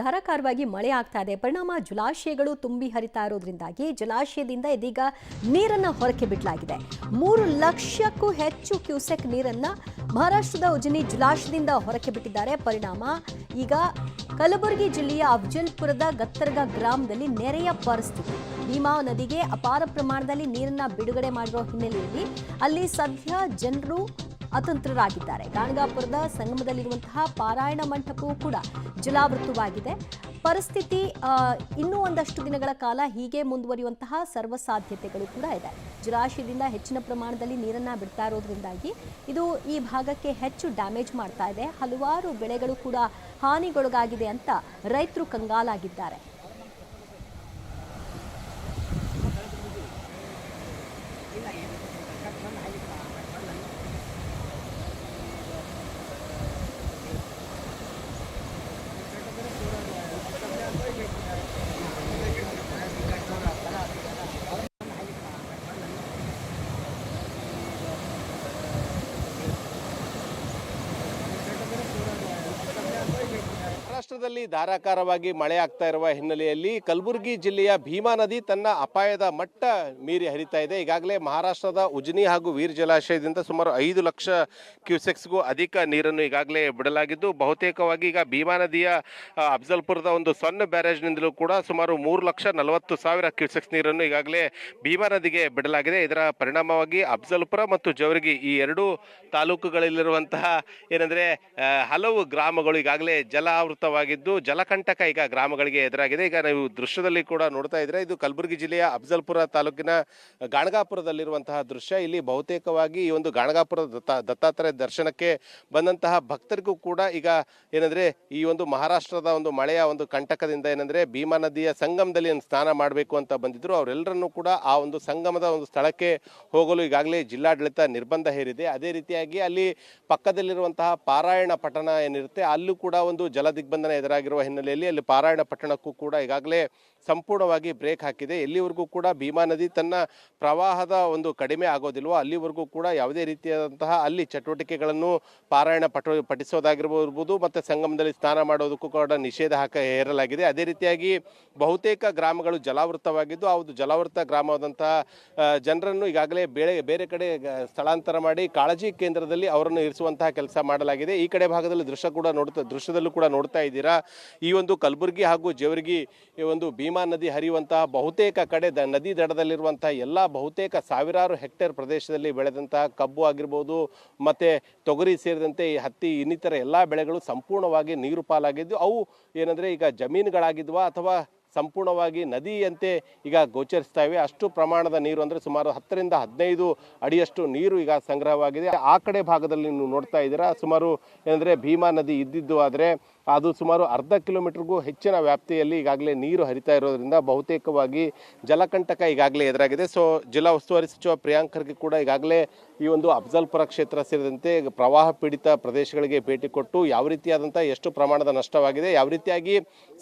ಧಾರಾಕಾರವಾಗಿ ಮಳೆ ಆಗ್ತಾ ಇದೆ. ಪರಿಣಾಮ ಜಲಾಶಯಗಳು ತುಂಬಿ ಹರಿತಾ ಇರೋದ್ರಿಂದಾಗಿ ಜಲಾಶಯದಿಂದ ಇದೀಗ ನೀರನ್ನ ಹೊರಕ್ಕೆ ಬಿಡಲಾಗಿದೆ. ಮೂರು ಲಕ್ಷಕ್ಕೂ ಹೆಚ್ಚು ಕ್ಯೂಸೆಕ್ ನೀರನ್ನು ಮಹಾರಾಷ್ಟ್ರದ ಉಜನಿ ಜಲಾಶಯದಿಂದ ಹೊರಕ್ಕೆ ಬಿಟ್ಟಿದ್ದಾರೆ. ಪರಿಣಾಮ ಈಗ ಕಲಬುರಗಿ ಜಿಲ್ಲೆಯ ಅಫ್ಜಲ್ಪುರದ ಗತ್ತರ್ಗ ಗ್ರಾಮದಲ್ಲಿ ನೆರೆಯ ಪರಿಸ್ಥಿತಿ. ಭೀಮಾ ನದಿಗೆ ಅಪಾರ ಪ್ರಮಾಣದಲ್ಲಿ ನೀರನ್ನ ಬಿಡುಗಡೆ ಮಾಡಿರೋ ಹಿನ್ನೆಲೆಯಲ್ಲಿ ಅಲ್ಲಿ ಸದ್ಯ ಜನರು ಅತಂತ್ರರಾಗಿದ್ದಾರೆ. ಗಾಣಗಾಪುರದ ಸಂಗಮದಲ್ಲಿರುವಂತಹ ಪಾರಾಯಣ ಮಂಟಪವೂ ಕೂಡ ಜಲಾವೃತವಾಗಿದೆ. ಪರಿಸ್ಥಿತಿ ಇನ್ನೂ ಒಂದಷ್ಟು ದಿನಗಳ ಕಾಲ ಹೀಗೆ ಮುಂದುವರಿಯುವಂತಹ ಸರ್ವ ಸಾಧ್ಯತೆಗಳು ಕೂಡ ಇದೆ. ಜಲಾಶಯದಿಂದ ಹೆಚ್ಚಿನ ಪ್ರಮಾಣದಲ್ಲಿ ನೀರನ್ನ ಬಿಡ್ತಾ ಇರೋದ್ರಿಂದಾಗಿ ಇದು ಈ ಭಾಗಕ್ಕೆ ಹೆಚ್ಚು ಡ್ಯಾಮೇಜ್ ಮಾಡ್ತಾ ಇದೆ. ಹಲವಾರು ಬೆಳೆಗಳು ಕೂಡ ಹಾನಿಗೊಳಗಾಗಿದೆ ಅಂತ ರೈತರು ಕಂಗಾಲಾಗಿದ್ದಾರೆ. ಮಹಾರಾಷ್ಟ್ರದಲ್ಲಿ ಧಾರಾಕಾರವಾಗಿ ಮಳೆ ಆಗ್ತಾ ಇರುವ ಹಿನ್ನೆಲೆಯಲ್ಲಿ ಕಲಬುರಗಿ ಜಿಲ್ಲೆಯ ಭೀಮಾ ನದಿ ತನ್ನ ಅಪಾಯದ ಮಟ್ಟ ಮೀರಿ ಹರಿತಾ ಇದೆ. ಈಗಾಗಲೇ ಮಹಾರಾಷ್ಟ್ರದ ಉಜ್ನಿ ಹಾಗೂ ವೀರ್ ಜಲಾಶಯದಿಂದ ಸುಮಾರು ಐದು ಲಕ್ಷ ಕ್ಯೂಸೆಕ್ಸ್ಗೂ ಅಧಿಕ ನೀರನ್ನು ಈಗಾಗಲೇ ಬಿಡಲಾಗಿದ್ದು, ಬಹುತೇಕವಾಗಿ ಈಗ ಭೀಮಾ ನದಿಯ ಅಫಜಲ್ಪುರದ ಒಂದು ಸಣ್ಣ ಬ್ಯಾರೇಜ್ನಿಂದಲೂ ಕೂಡ ಸುಮಾರು ಮೂರು ಲಕ್ಷ ನಲವತ್ತು ಸಾವಿರ ಕ್ಯೂಸೆಕ್ಸ್ ನೀರನ್ನು ಈಗಾಗಲೇ ಭೀಮಾ ನದಿಗೆ ಬಿಡಲಾಗಿದೆ. ಇದರ ಪರಿಣಾಮವಾಗಿ ಅಫ್ಜಲ್ಪುರ ಮತ್ತು ಜವರಿಗಿ ಈ ಎರಡು ತಾಲೂಕುಗಳಲ್ಲಿರುವಂತಹ ಏನಂದರೆ ಹಲವು ಗ್ರಾಮಗಳು ಈಗಾಗಲೇ ಜಲಾವೃತವಾಗಿದ್ದು ಜಲಕಂಟಕ ಈಗ ಗ್ರಾಮಗಳಿಗೆ ಎದುರಾಗಿದೆ. ಈಗ ನೀವು ದೃಶ್ಯದಲ್ಲಿ ಕೂಡ ನೋಡ್ತಾ ಇದ್ರೆ ಇದು ಕಲಬುರಗಿ ಜಿಲ್ಲೆಯ ಅಫ್ಜಲ್ಪುರ ತಾಲೂಕಿನ ಗಾಣಗಾಪುರದಲ್ಲಿರುವಂತಹ ದೃಶ್ಯ. ಇಲ್ಲಿ ಬಹುತೇಕವಾಗಿ ಈ ಒಂದು ಗಾಣಗಾಪುರ ದತ್ತ, ದತ್ತಾತ್ರೇಯ ದರ್ಶನಕ್ಕೆ ಬಂದಂತಹ ಭಕ್ತರಿಗೂ ಕೂಡ ಈಗ ಏನಂದ್ರೆ ಈ ಒಂದು ಮಹಾರಾಷ್ಟ್ರದ ಒಂದು ಮಳೆಯ ಒಂದು ಕಂಟಕದಿಂದ ಏನಂದ್ರೆ ಭೀಮಾ ನದಿಯ ಸಂಗಮದಲ್ಲಿ ಸ್ನಾನ ಮಾಡಬೇಕು ಅಂತ ಬಂದಿದ್ರು. ಅವರೆಲ್ಲರನ್ನೂ ಕೂಡ ಆ ಒಂದು ಸಂಗಮದ ಒಂದು ಸ್ಥಳಕ್ಕೆ ಹೋಗಲು ಈಗಾಗಲೇ ಜಿಲ್ಲಾಡಳಿತ ನಿರ್ಬಂಧ ಹೇರಿದೆ. ಅದೇ ರೀತಿಯಾಗಿ ಅಲ್ಲಿ ಪಕ್ಕದಲ್ಲಿರುವಂತಹ ಪಾರಾಯಣ ಪಠಣ ಏನಿರುತ್ತೆ, ಅಲ್ಲೂ ಕೂಡ ಒಂದು ಜಲ ದಿಗ್ಬಂಧನ ಎದುರಾಗಿರುವ ಹಿನ್ನೆಲೆಯಲ್ಲಿ ಅಲ್ಲಿ ಪಾರಾಯಣ ಪಟ್ಟಣಕ್ಕೂ ಕೂಡ ಈಗಾಗಲೇ ಸಂಪೂರ್ಣವಾಗಿ ಬ್ರೇಕ್ ಹಾಕಿದೆ. ಎಲ್ಲಿವರೆಗೂ ಕೂಡ ಭೀಮಾ ನದಿ ತನ್ನ ಪ್ರವಾಹದ ಒಂದು ಕಡಿಮೆ ಆಗೋದಿಲ್ವೋ ಅಲ್ಲಿವರೆಗೂ ಕೂಡ ಯಾವುದೇ ರೀತಿಯಾದಂತಹ ಅಲ್ಲಿ ಚಟುವಟಿಕೆಗಳನ್ನು ಪಾರಾಯಣ ಪಟ್ಟ ಪಠಿಸೋದಾಗಿರ್ಬೋದು ಮತ್ತು ಸಂಗಮದಲ್ಲಿ ಸ್ನಾನ ಮಾಡೋದಕ್ಕೂ ಕೂಡ ನಿಷೇಧ ಹಾಕ, ಹೇರಲಾಗಿದೆ. ಅದೇ ರೀತಿಯಾಗಿ ಬಹುತೇಕ ಗ್ರಾಮಗಳು ಜಲಾವೃತವಾಗಿದ್ದು ಆ ಒಂದು ಜಲಾವೃತ ಗ್ರಾಮವಾದಂತಹ ಜನರನ್ನು ಈಗಾಗಲೇ ಬೇರೆ ಬೇರೆ ಕಡೆ ಸ್ಥಳಾಂತರ ಮಾಡಿ ಕಾಳಜಿ ಕೇಂದ್ರದಲ್ಲಿ ಅವರನ್ನು ಇರಿಸುವಂತಹ ಕೆಲಸ ಮಾಡಲಾಗಿದೆ. ಈ ಕಡೆ ಭಾಗದಲ್ಲಿ ದೃಶ್ಯ ಕೂಡ ನೋಡ್ತಾ, ದೃಶ್ಯದಲ್ಲೂ ಕೂಡ ನೋಡ್ತಾ ಇದ್ದೀರಾ? ಈ ಒಂದು ಕಲಬುರಗಿ ಹಾಗೂ ಜೇವರ್ಗಿ ಈ ಒಂದು ಭೀಮಾ ನದಿ ಹರಿಯುವಂತಹ ಬಹುತೇಕ ಕಡೆ ನದಿ ದಡದಲ್ಲಿರುವಂತಹ ಎಲ್ಲ ಬಹುತೇಕ ಸಾವಿರಾರು ಹೆಕ್ಟೇರ್ ಪ್ರದೇಶದಲ್ಲಿ ಬೆಳೆದಂತಹ ಕಬ್ಬು ಆಗಿರ್ಬೋದು, ಮತ್ತೆ ತೊಗರಿ ಸೇರಿದಂತೆ ಈ ಹತ್ತಿ, ಇನ್ನಿತರ ಎಲ್ಲ ಬೆಳೆಗಳು ಸಂಪೂರ್ಣವಾಗಿ ನೀರು ಪಾಲಾಗಿದ್ದು, ಅವು ಏನಂದರೆ ಈಗ ಜಮೀನುಗಳಾಗಿದ್ವಾ ಅಥವಾ ಸಂಪೂರ್ಣವಾಗಿ ನದಿಯಂತೆ ಈಗ ಗೋಚರಿಸ್ತಾ ಇವೆ. ಅಷ್ಟು ಪ್ರಮಾಣದ ನೀರು ಅಂದರೆ ಸುಮಾರು ಹತ್ತರಿಂದ ಹದಿನೈದು ಅಡಿಯಷ್ಟು ನೀರು ಈಗ ಸಂಗ್ರಹವಾಗಿದೆ. ಆ ಕಡೆ ಭಾಗದಲ್ಲಿ ನೀವು ನೋಡ್ತಾ ಇದ್ದೀರಾ, ಸುಮಾರು ಏನಂದರೆ ಭೀಮಾ ನದಿ ಇದ್ದಿದ್ದು ಆದರೆ ಅದು ಸುಮಾರು ಅರ್ಧ ಕಿಲೋಮೀಟರ್ಗೂ ಹೆಚ್ಚಿನ ವ್ಯಾಪ್ತಿಯಲ್ಲಿ ಈಗಾಗಲೇ ನೀರು ಹರಿತಾ ಇರೋದ್ರಿಂದ ಬಹುತೇಕವಾಗಿ ಜಲಕಂಟಕ ಈಗಾಗಲೇ ಎದುರಾಗಿದೆ. ಸೊ ಜಿಲ್ಲಾ ಉಸ್ತುವಾರಿ ಸಚಿವ ಪ್ರಿಯಾಂಕ್ ಖರ್ಗೆ ಕೂಡ ಈಗಾಗಲೇ ಈ ಒಂದು ಅಫ್ಜಲ್ಪುರ ಕ್ಷೇತ್ರ ಸೇರಿದಂತೆ ಪ್ರವಾಹ ಪೀಡಿತ ಪ್ರದೇಶಗಳಿಗೆ ಭೇಟಿ ಕೊಟ್ಟು ಯಾವ ರೀತಿಯಾದಂಥ ಎಷ್ಟು ಪ್ರಮಾಣದ ನಷ್ಟವಾಗಿದೆ, ಯಾವ ರೀತಿಯಾಗಿ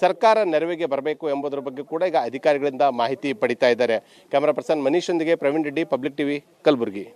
ಸರ್ಕಾರ ನೆರವಿಗೆ ಬರಬೇಕು ಎಂಬುದರ ಬಗ್ಗೆ ಕೂಡ ಈಗ ಅಧಿಕಾರಿಗಳಿಂದ ಮಾಹಿತಿ ಪಡಿತಾ ಇದ್ದಾರೆ. ಕ್ಯಾಮರಾ ಪರ್ಸನ್ ಮನೀಶ್ ಒಂದಿಗೆ ಪ್ರವೀಣ್ ರೆಡ್ಡಿ, ಪಬ್ಲಿಕ್ ಟಿವಿ, ಕಲಬುರಗಿ.